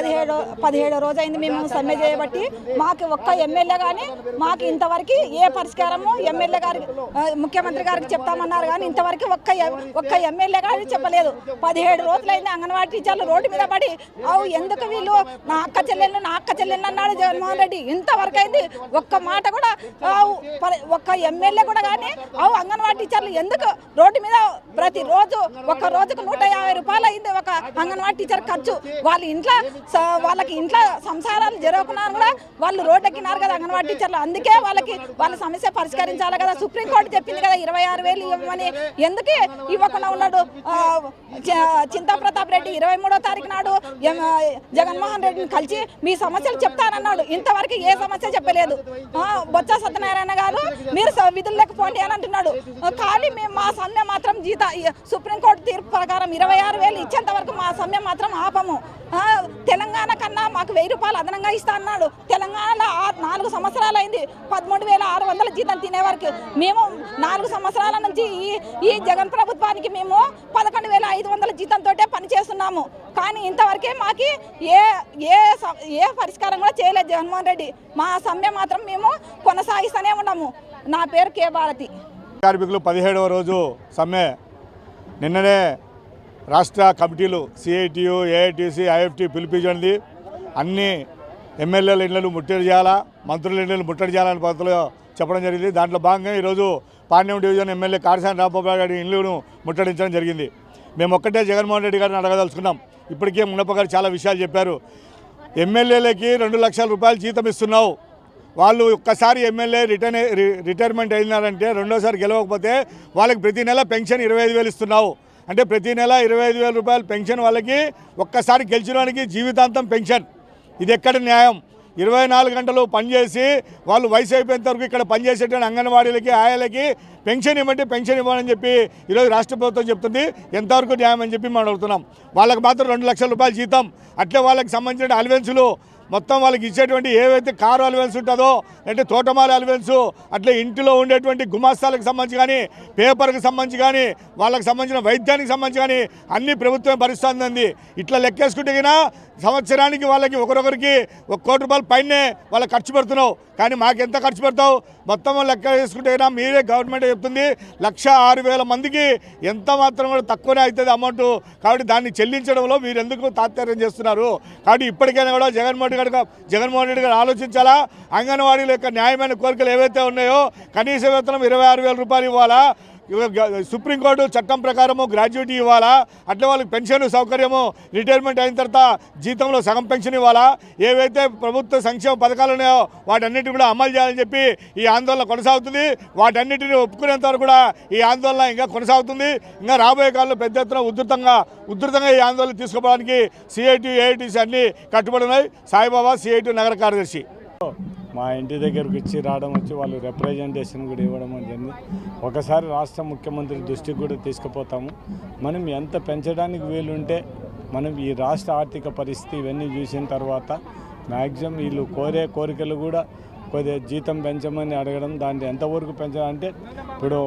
పదిహేడు పదిహేడు రోజైంది మేము సమ్మె చేయబట్టి మాకు ఒక్క ఎమ్మెల్యే కానీ మాకు ఇంతవరకు ఏ పరిష్కారము ఎమ్మెల్యే గారికి ముఖ్యమంత్రి గారికి చెప్తామన్నారు కానీ ఇంతవరకు ఒక్క ఒక్క ఎమ్మెల్యే గారు చెప్పలేదు. పదిహేడు రోజులైంది అంగన్వాడీ టీచర్లు రోడ్డు మీద పడి అవు ఎందుకు వీళ్ళు? నా అక్క చెల్లెళ్ళు నా అక్క చెల్లెళ్ళు అన్నాడు జగన్మోహన్ రెడ్డి. ఇంతవరకు అయింది ఒక్క మాట కూడా ఒక్క ఎమ్మెల్యే కూడా కానీ అవు అంగన్వాడీ టీచర్లు ఎందుకు రోడ్డు మీద ప్రతిరోజు ఒక రోజుకు నూట యాభై రూపాయలు అయింది ఒక అంగన్వాడీ టీచర్ ఖర్చు. వాళ్ళ ఇంట్లో వాళ్ళకి ఇంట్లో సంసారాలు జరగకున్నా కూడా వాళ్ళు రోడ్డు ఎక్కినారు కదా అంగన్వాడీ టీచర్లు. అందుకే వాళ్ళకి వాళ్ళ సమస్య పరిష్కరించాలి కదా. సుప్రీంకోర్టు చెప్పింది కదా ఇరవై ఆరు వేలు ఇవ్వమని. ఎందుకు ఇవ్వకుండా ఉన్నాడు? ఆ, చింతా ప్రతాప్ రెడ్డి ఇరవై మూడో తారీఖు నాడు జగన్మోహన్ రెడ్డిని కలిసి మీ సమస్యలు చెప్తానన్నాడు. ఇంతవరకు ఏ సమస్య చెప్పలేదు. ఆ, బొత్స సత్యనారాయణ గారు మీరు విధుల్లోకి పోండి అని అంటున్నాడు కానీ మేము మా సమ్మె మాత్రం జీత ఈ సుప్రీంకోర్టు తీర్పు ప్రకారం ఇరవై ఆరు వేలు ఇచ్చేంత వరకు మా సమ్మె మాత్రం ఆపము. తెలంగాణ కన్నా మాకు వెయ్యి రూపాయలు అదనంగా ఇస్తా అన్నాడు. తెలంగాణలో నాలుగు సంవత్సరాలు అయింది. పదమూడు వేల ఆరు వందల జీతం తినే వరకు. మేము నాలుగు సంవత్సరాల నుంచి ఈ ఈ జగన్ ప్రభుత్వానికి మేము పదకొండు వేల ఐదు వందల జీతంతో పనిచేస్తున్నాము కానీ ఇంతవరకే మాకు ఏ ఏ స- ఏ పరిష్కారం కూడా చేయలేదు జగన్మోహన్ రెడ్డి. మా సమ్మె మాత్రం మేము కొనసాగిస్తూనే ఉన్నాము. నా పేరు కే. భారతి. కార్మికులు పదిహేడవ రోజు సమ్మె. నిన్ననే రాష్ట్ర కమిటీలు సిఐటియు ఏఐటిసి ఐఎఫ్టి పిలిపించండి. అన్ని ఎమ్మెల్యేల ఇళ్ళను ముట్టడి చేయాలా మంత్రుల ఇళ్ళను ముట్టడి చేయాలని పద్ధతిలో చెప్పడం జరిగింది. దాంట్లో భాగంగా ఈరోజు పాండ్యం డివిజన్ ఎమ్మెల్యే కారసాని రాంబాబు గారి ఇల్లును ముట్టడించడం జరిగింది. మేము ఒక్కటే జగన్మోహన్ రెడ్డి గారిని అడగదలుచుకున్నాం. ఇప్పటికే మున్నప్ప గారు చాలా విషయాలు చెప్పారు. ఎమ్మెల్యేలకి రెండు లక్షల రూపాయలు జీతం ఇస్తున్నావు. వాళ్ళు ఒక్కసారి ఎమ్మెల్యే రిటర్న్ రిటైర్మెంట్ అయినారంటే రెండోసారి గెలవకపోతే వాళ్ళకి ప్రతి నెల పెన్షన్ ఇరవై ఐదు వేలు ఇస్తున్నావు. అంటే ప్రతి నెల ఇరవై ఐదు వేల రూపాయలు పెన్షన్ వాళ్ళకి ఒక్కసారి గెలిచినవానికి జీవితాంతం పెన్షన్. ఇది ఎక్కడ న్యాయం? ఇరవై నాలుగు గంటలు పనిచేసి వాళ్ళు వయసు అయిపోయేంత వరకు ఇక్కడ పనిచేసేటువంటి అంగన్వాడీలకి ఆయాలకి పెన్షన్ ఇవ్వమంటే పెన్షన్ ఇవ్వాలని చెప్పి ఈరోజు రాష్ట్ర ప్రభుత్వం చెప్తుంది. ఎంతవరకు న్యాయం అని చెప్పి మనం అడుగుతున్నాం. వాళ్ళకి మాత్రం రెండు లక్షల రూపాయలు జీతం. అట్లే వాళ్ళకి సంబంధించిన అలవెన్సులు మొత్తం వాళ్ళకి ఇచ్చేటువంటి ఏవైతే కారు అలవెన్స్ ఉంటుందో అంటే తోటమాల అలవెన్స్ అట్లే ఇంటిలో ఉండేటువంటి గుమాస్తాలకు సంబంధించి కానీ పేపర్కి సంబంధించి కానీ వాళ్ళకి సంబంధించిన వైద్యానికి సంబంధించి కానీ అన్ని ప్రభుత్వం భరిస్తుందండి. ఇట్లా లెక్కేసుకుంటే సంవత్సరానికి వాళ్ళకి ఒకరొకరికి ఒక కోటి రూపాయలు పైనే వాళ్ళకి ఖర్చు పెడుతున్నావు. కానీ మాకెంత ఖర్చు పెడతావు? మొత్తం లెక్క వేసుకుంటే మీరే గవర్నమెంట్ చెప్తుంది. లక్ష ఆరు వేల మందికి ఎంత మాత్రం కూడా తక్కువనే అవుతుంది అమౌంట్. కాబట్టి దాన్ని చెల్లించడంలో మీరు ఎందుకు తాత్పర్యం చేస్తున్నారు? కాబట్టి ఇప్పటికైనా కూడా జగన్మోహన్ రెడ్డి గారు జగన్మోహన్ రెడ్డి గారు ఆలోచించాలా? అంగన్వాడీల యొక్క న్యాయమైన కోరికలు ఏవైతే ఉన్నాయో కనీస వేతనం ఇరవై ఆరు వేల రూపాయలు ఇవ్వాలా? సుప్రీంకోర్టు చట్టం ప్రకారము గ్రాడ్యుయేటీ ఇవ్వాలా? అట్లే వాళ్ళకి పెన్షన్ సౌకర్యము రిటైర్మెంట్ అయిన తర్వాత జీతంలో సగం పెన్షన్ ఇవ్వాలా? ఏవైతే ప్రభుత్వ సంక్షేమ పథకాలు ఉన్నాయో వాటన్నిటిని కూడా అమలు చేయాలని చెప్పి ఈ ఆందోళన కొనసాగుతుంది. వాటన్నిటిని ఒప్పుకునేంత వరకు కూడా ఈ ఆందోళన ఇంకా కొనసాగుతుంది. ఇంకా రాబోయే కాలంలో పెద్ద ఎత్తున ఉధృతంగా ఉధృతంగా ఈ ఆందోళన తీసుకోవడానికి సిఐటి ఏఐటీసీ అన్ని కట్టుబడి ఉన్నాయి. సాయిబాబా సిఐటి నగర కార్యదర్శి. మా ఇంటి దగ్గరకు ఇచ్చి రావడం వచ్చి వాళ్ళు రిప్రజెంటేషన్ కూడా ఇవ్వడం జరిగింది. ఒకసారి రాష్ట్ర ముఖ్యమంత్రి దృష్టికి కూడా తీసుకుపోతాము. మనం ఎంత పెంచడానికి వీలుంటే మనం ఈ రాష్ట్ర ఆర్థిక పరిస్థితి ఇవన్నీ చూసిన తర్వాత మ్యాక్సిమం వీళ్ళు కోరే కోరికలు కూడా కొద్దిగా జీతం పెంచమని అడగడం దాన్ని ఎంతవరకు పెంచాలంటే ఇప్పుడు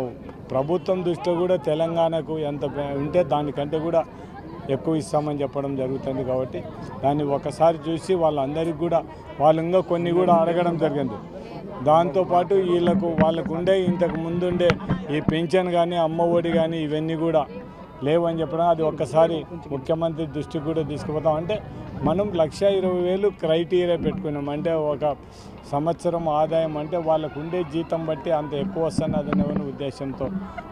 ప్రభుత్వం దృష్టిలో కూడా తెలంగాణకు ఎంత ఉంటే దానికంటే కూడా ఎక్కువ ఇస్తామని చెప్పడం జరుగుతుంది కాబట్టి దాన్ని ఒకసారి చూసి వాళ్ళందరికీ కూడా వాళ్ళు ఇంకా కొన్ని కూడా అడగడం జరిగింది. దాంతోపాటు వీళ్ళకు వాళ్ళకు ఉండే ఇంతకు ముందు ఉండే ఈ పెన్షన్ కానీ అమ్మ ఒడి కానీ ఇవన్నీ కూడా లేవని చెప్పడం అది ఒక్కసారి ముఖ్యమంత్రి దృష్టికి కూడా తీసుకుపోతాం. అంటే మనం లక్ష ఇరవై వేలు క్రైటీరియా పెట్టుకున్నాం. అంటే ఒక సంవత్సరం ఆదాయం అంటే వాళ్ళకు ఉండే జీతం బట్టి అంత ఎక్కువ వస్తున్నదనే ఉద్దేశంతో.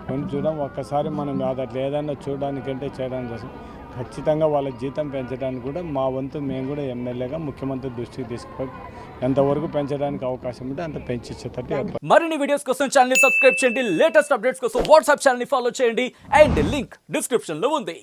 కొంచెం ఒక్కసారి మనం అది అట్లా ఏదైనా చూడడానికంటే చేయడానికి కోసం. ఖచ్చితంగా వాళ్ళ జీతం పెంచడానికి కూడా మా వంతు మేము కూడా ఎమ్మెల్యేగా ముఖ్యమంత్రి దృష్టికి తీసుకుపోయి ఎంతవరకు పెంచడానికి అవకాశం ఉంటే అంత పెంచేసేటట్టు మరిన్ని వీడియోస్ కోసం ఛానల్ సబ్స్క్రైబ్ చేయండి. లేటెస్ట్ అప్డేట్స్ కోసం వాట్సాప్ ఛానల్ ఫాలో చేయండి. అండ్ లింక్ డిస్క్రిప్షన్లో ఉంది.